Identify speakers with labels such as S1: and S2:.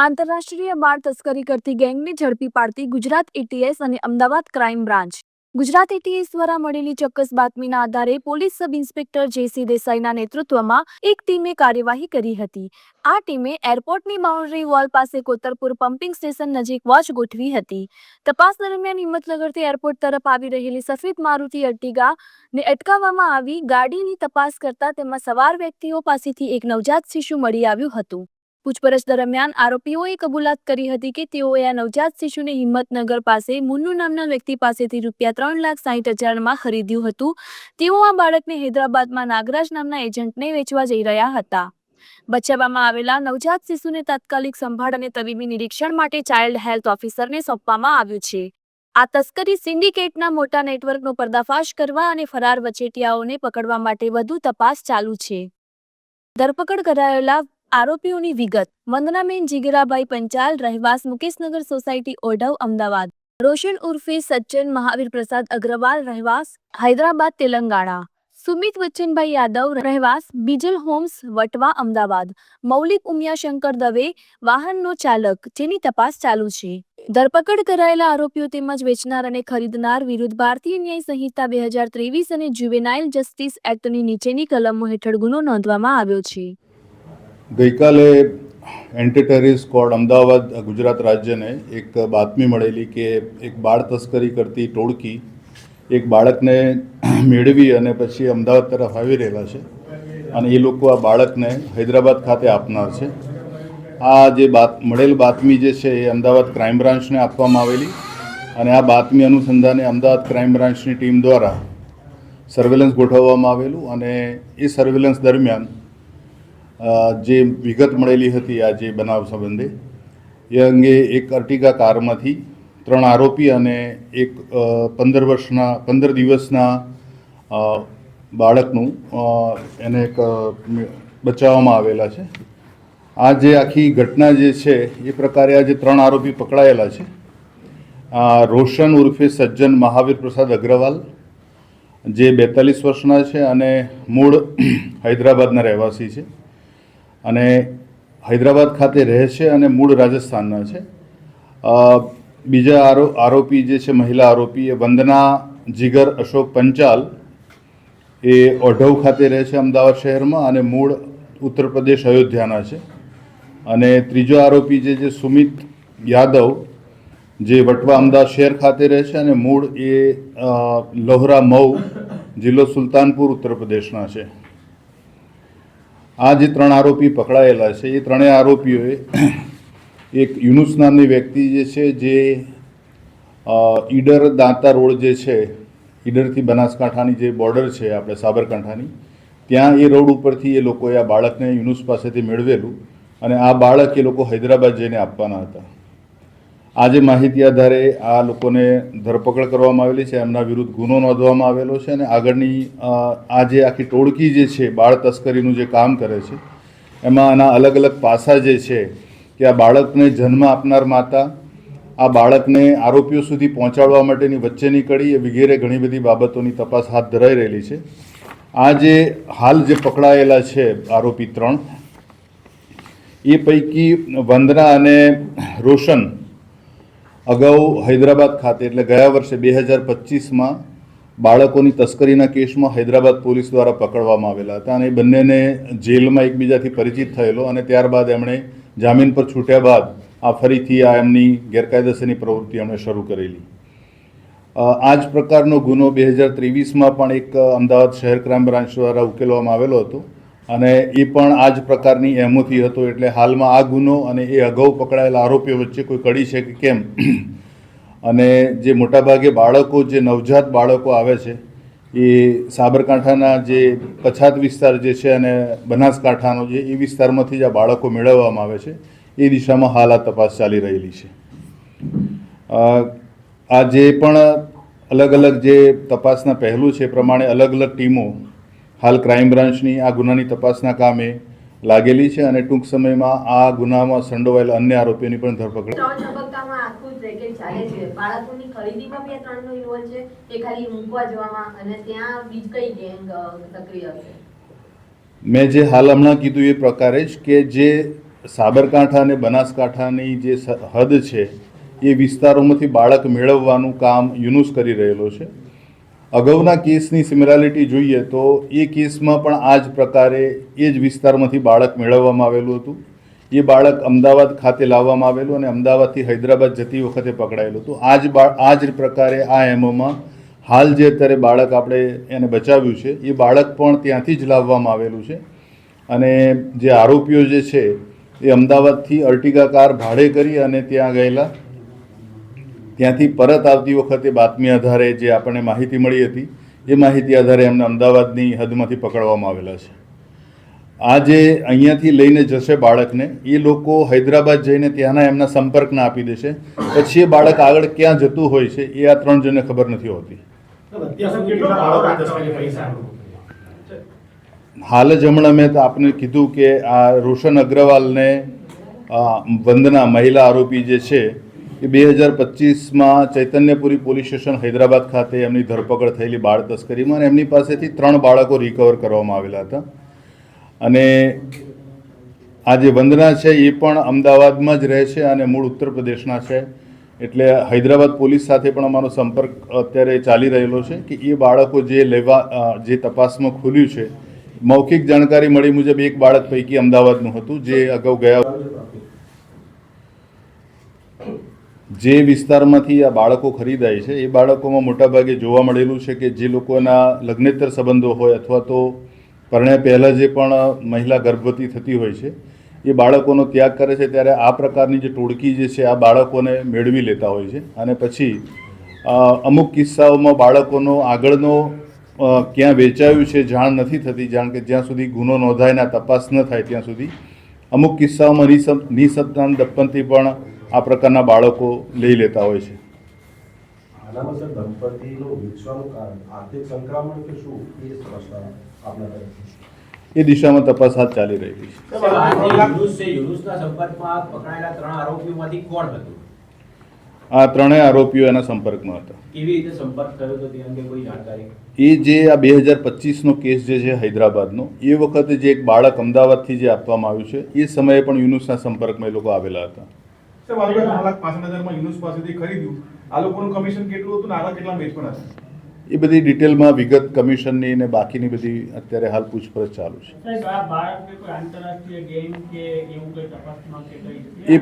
S1: આંતરરાષ્ટ્રીય બાળ તસ્કરી કરતી ગેંગને ઝડપી પાડતી ગુજરાત એટીએસ અને Ahmedabad crime branch. Gujarat ATS દ્વારા મળેલી ચોક્કસ બાતમીના આધારે પોલીસ સબ ઇન્સ્પેક્ટર જેસી દેસાઈના નેતૃત્વમાં એક ટીમે કાર્યવાહી કરી હતી. આ ટીમે એરપોર્ટની બાઉન્ડ્રી વોલ પાસે કોતરપુર પમ્પિંગ સ્ટેશન નજીક વોચ ગોઠવી હતી. તપાસ દરમિયાન હિંમતનગરથી એરપોર્ટ તરફ આવી રહેલી સફેદ મારુતિ અર્ટિગા ને અટકાવવામાં આવી ગાડીની તપાસ કરતા તેમાં સવાર વ્યક્તિઓ પાસેથી એક નવજાત શિશુ મળી આવ્યું હતું. પૂછપરછ દરમિયાન આરોપીઓએ કબૂલાત કરી હતી કે તેઓએ આ નવજાત શિશુને હિંમતનગર પાસે મુન્નુ નામના વ્યક્તિ પાસેથી રૂપિયા ત્રણ લાખ સાહીઠ હજારમાં ખરીદ્યું હતું. તેઓ આ બાળકને હૈદરાબાદમાં નાગરાજ નામના એજન્ટને વેચવા જઈ રહ્યા હતા. બચાવવામાં આવેલા નવજાત શિશુને તાત્કાલિક સંભાળ અને તબીબી નિરીક્ષણ માટે ચાઇલ્ડ હેલ્થ ઓફિસરને સોંપવામાં આવ્યું છે. આ તસ્કરી સિન્ડિકેટના મોટા નેટવર્કનો પર્દાફાશ કરવા અને ફરાર વચેટિયાઓને પકડવા માટે વધુ તપાસ ચાલુ છે. ધરપકડ કરાયેલા આરોપીઓની વિગત. વંદનાબેન જીગરાભાઈ પંચાલ, રહેવાસ મુકેશનગર સોસાયટી, ઓઢવ, અમદાવાદ. રોશન ઉર્ફે સજ્જન મહાવીર પ્રસાદ અગ્રવાલ, રહેવાસ, હૈદરાબાદ, તેલંગાણા. સુમિત વચ્ચનભાઈ યાદવ, રહેવાસ, બીજલ હોમ્સ, વટવા, અમદાવાદ. મૌલિક ઉમિયાશંકર દવે, વાહનનો ચાલક, જેની તપાસ ચાલુ છે. ધરપકડ કરાયેલા આરોપીઓ તેમજ વેચનાર અને ખરીદનાર વિરુદ્ધ ભારતીય ન્યાય સંહિતા બે હજાર ત્રેવીસ અને જુવેનાઇલ જસ્ટિસ એક્ટની નીચેની કલમો હેઠળ ગુનો નોંધવામાં આવ્યો છે.
S2: ગઈકાલે anti terrorist squad Ahmedabad, Gujarat રાજ્યને એક બાતમી મળેલી કે એક બાળ તસ્કરી કરતી ટોળકી એક બાળકને મેળવી અને પછી અમદાવાદ તરફ આવી રહેલા છે. અને એ લોકો આ બાળકને હૈદરાબાદ ખાતે આપનાર છે. આ જે બાત, મળેલ બાતમી જે છે એ અમદાવાદ ક્રાઇમ બ્રાન્ચને આપવામાં આવેલી અને આ બાતમી અનુસંધાને અમદાવાદ ક્રાઇમ બ્રાન્ચની ટીમ દ્વારા સર્વેલન્સ ગોઠવવામાં આવેલું અને એ સર્વેલન્સ દરમિયાન જે વિગત મળેલી હતી આ જે બનાવ સંબંધે, એ અંગે એક અર્ટિગા કારમાંથી ત્રણ આરોપી અને એક પંદર વર્ષના, પંદર દિવસના બાળકનું એને એક બચાવવામાં આવેલા છે. આ જે આખી ઘટના જે છે, એ પ્રકારે આ જે ત્રણ આરોપી પકડાયેલા છે. રોશન ઉર્ફે સજ્જન મહાવીર પ્રસાદ અગ્રવાલ, જે બેતાલીસ વર્ષના છે અને મૂળ હૈદરાબાદના રહેવાસી છે. અને હૈદરાબાદ ખાતે રહે છે અને મૂળ રાજસ્થાનના છે. બીજા આરો, આરોપી જે છે, મહિલા આરોપી, એ વંદના જીગર અશોક પંચાલ, એ ઓઢવ ખાતે રહે છે અમદાવાદ શહેરમાં અને મૂળ ઉત્તર પ્રદેશ અયોધ્યાના છે. અને ત્રીજો આરોપી જે છે, સુમિત યાદવ, જે વટવા અમદાવાદ શહેર ખાતે રહે છે અને મૂળ એ લોહરા મઉ, જિલ્લો સુલતાનપુર ઉત્તર પ્રદેશના છે. આ જે ત્રણ આરોપી પકડાયેલા છે, એ ત્રણેય આરોપીઓએ એક યુનુસ નામની વ્યક્તિ જે છે, જે ઈડર દાંતા રોડ જે છે, ઈડરથી બનાસકાંઠાની જે બોર્ડર છે, આપણે સાબરકાંઠાની, ત્યાં એ રોડ ઉપરથી એ લોકોએ આ બાળકને યુનુસ પાસેથી મેળવેલું અને આ બાળક એ લોકો હૈદરાબાદ જઈને આપવાના હતા. આ જે માહિતી આધારે આ લોકોને ધરપકડ કરવામાં આવેલી છે, એમના વિરુદ્ધ ગુનો નોંધવામાં આવેલો છે અને આગળની આ જે આખી ટોળકી જે છે, બાળ તસ્કરીનું જે કામ કરે છે, એમાં આના અલગ અલગ પાસા જે છે કે આ બાળકને જન્મ આપનાર માતા, આ બાળકને આરોપીઓ સુધી પહોંચાડવા માટેની વચ્ચેની કડી એ વગેરે ઘણી બધી બાબતોની તપાસ હાથ ધરાઈ રહેલી છે. આ જે હાલ જે પકડાયેલા છે આરોપી ત્રણ, એ પૈકી વંદના અને રોશન અગાઉ હૈદરાબાદ ખાતે, એટલે ગયા વર્ષે બે હજાર પચીસમાં બાળકોની તસ્કરીના કેસમાં હૈદરાબાદ પોલીસ દ્વારા પકડવામાં આવેલા હતા અને એ બંનેને જેલમાં એકબીજાથી પરિચિત થયેલો અને ત્યારબાદ એમણે જામીન પર છૂટ્યા બાદ આ ફરીથી આ એમની ગેરકાયદેસરની પ્રવૃત્તિ એમણે શરૂ કરેલી. આ જ પ્રકારનો ગુનો બે હજાર ત્રેવીસમાં પણ એક અમદાવાદ શહેર ક્રાઇમ બ્રાન્ચ દ્વારા ઉકેલવામાં આવેલો હતો. અને એ પણ આ જ પ્રકારની એમોથી હતો એટલે હાલમાં આ ગુનો અને એ અગાઉ પકડાયેલા આરોપીઓ વચ્ચે કોઈ કડી છે કે કેમ? અને જે મોટાભાગે બાળકો, જે નવજાત બાળકો આવે છે, એ સાબરકાંઠાના જે પછાત વિસ્તાર જે છે અને બનાસકાંઠાનો જે, એ વિસ્તારમાંથી જ આ બાળકો મેળવવામાં આવે છે. એ દિશામાં હાલ આ તપાસ ચાલી રહેલી છે. આ જે પણ અલગ અલગ જે તપાસના પહેલું છે પ્રમાણે અલગ અલગ ટીમો હાલ ક્રાઇમ બ્રાન્ચની આ ગુનાની તપાસના કામે લાગેલી છે અને ટૂંક સમયમાં આ ગુનામાં સંડોવાયેલા અન્ય આરોપીઓની પણ ધરપકડ. મેં જે હાલ હમણાં કીધું એ પ્રકારે જ કે જે સાબરકાંઠા અને બનાસકાંઠાની જે હદ છે એ વિસ્તારોમાંથી બાળક મેળવવાનું કામ યુનુસ કરી રહેલો છે. અગાઉના કેસની સિમિલારિટી જોઈએ તો એ કેસમાં પણ આ જ પ્રકારે એ જ વિસ્તારમાંથી બાળક મેળવવામાં આવેલું હતું. એ બાળક અમદાવાદ ખાતે લાવવામાં આવેલું અને અમદાવાદથી હૈદરાબાદ જતી વખતે પકડાયેલું હતું. આ જ આ જ પ્રકારે આ એમોમાં હાલ જે અત્યારે બાળક આપણે એને બચાવ્યું છે, એ બાળક પણ ત્યાંથી જ લાવવામાં આવેલું છે. અને જે આરોપીઓ જે છે, એ અમદાવાદથી અર્ટિગા કાર ભાડે કરી અને ત્યાં ગયેલા. ત્યાંથી પરત આવતી વખતે બાતમી આધારે જે આપણને માહિતી મળી હતી, એ માહિતી આધારે એમને અમદાવાદની હદમાંથી પકડવામાં આવેલા છે. આ જે અહીંયાથી લઈને જશે બાળકને, એ લોકો હૈદરાબાદ જઈને ત્યાંના એમના સંપર્કના આપી દેશે. પછી એ બાળક આગળ ક્યાં જતું હોય છે, એ આ ત્રણ જણને ખબર નથી હોતી. હાલ જ હમણાં મેં આપને કીધું કે આ રોશન અગ્રવાલને વંદના મહિલા આરોપી જે છે એ બે હજાર પચીસમાં ચૈતન્યપુરી પોલીસ સ્ટેશન હૈદરાબાદ ખાતે એમની ધરપકડ થયેલી બાળ તસ્કરીમાં અને એમની પાસેથી ત્રણ બાળકો રિકવર કરવામાં આવેલા હતા. અને આ જે વંદના છે એ પણ અમદાવાદમાં જ રહે છે અને મૂળ ઉત્તર પ્રદેશના છે. એટલે હૈદરાબાદ પોલીસ સાથે પણ અમારો સંપર્ક અત્યારે ચાલી રહેલો છે કે એ બાળકો જે લેવા જે તપાસમાં ખુલ્યું છે, મૌખિક જાણકારી મળી મુજબ એક બાળક પૈકી અમદાવાદનું હતું, જે અગાઉ ગયા જે વિસ્તારમાંથી આ બાળકો ખરીદાય છે, એ બાળકોમાં મોટાભાગે જોવા મળેલું છે કે જે લોકોના લગ્નેતર સંબંધો હોય અથવા તો પરણ્યા પહેલાં જે પણ મહિલા ગર્ભવતી થતી હોય છે, એ બાળકોનો ત્યાગ કરે છે. ત્યારે આ પ્રકારની જે ટોળકી જે છે, આ બાળકોને મેળવી લેતા હોય છે. અને પછી અમુક કિસ્સાઓમાં બાળકોનો આગળનો ક્યાં વેચાયું છે જાણ નથી થતી, જાણ કે જ્યાં સુધી ગુનો નોંધાય ના તપાસ ન થાય ત્યાં સુધી. અમુક કિસ્સાઓમાં નિસં- નિસંતાન દપ્પનથી પણ આ પ્રકારના બાળકો લઈ લેતા હોય છે.
S3: આનામાં સર દંપતીનું વિકસવાનું કારણ આર્થિક સંક્રમણ કે શું? એ સમજતા આપના તરફથી.
S2: એ દિશામાં તપાસ હાથ ચાલી રહી છે. આ ત્રણેય આરોપીઓ એના સંપર્કમાં હતા.
S4: કેવી રીતે સંપર્ક થયો હતો તે અંગે કોઈ જાણકારી?
S2: એ જે આ બે હજાર પચીસનો કેસ જે છે હૈદરાબાદનો એ વખતે જે એક બાળક અમદાવાદથી જે આપવામાં આવ્યું છે એ સમયે પણ યુનુસના સંપર્કમાં એ લોકો આવેલા હતા.
S5: સાહેબ, આ લોકોએ ત્રણ લાખ પાસઠ હજારમાં યુનુસ પાસેથી ખરીદ્યું. આ લોકોનું કમિશન કેટલું હતું ને આના કેટલા બેચ પણ હતા?
S2: એ બધી ડિટેલમાં વિગત કમિશનની ને બાકીની બધી અત્યારે હાલ પૂછપરછ ચાલુ છે.
S6: સાહેબ આ બાળકને કોઈ આંતરરાષ્ટ્રીય ગેમ કે એવું કોઈ તપાસમાં કે કઈ
S2: એ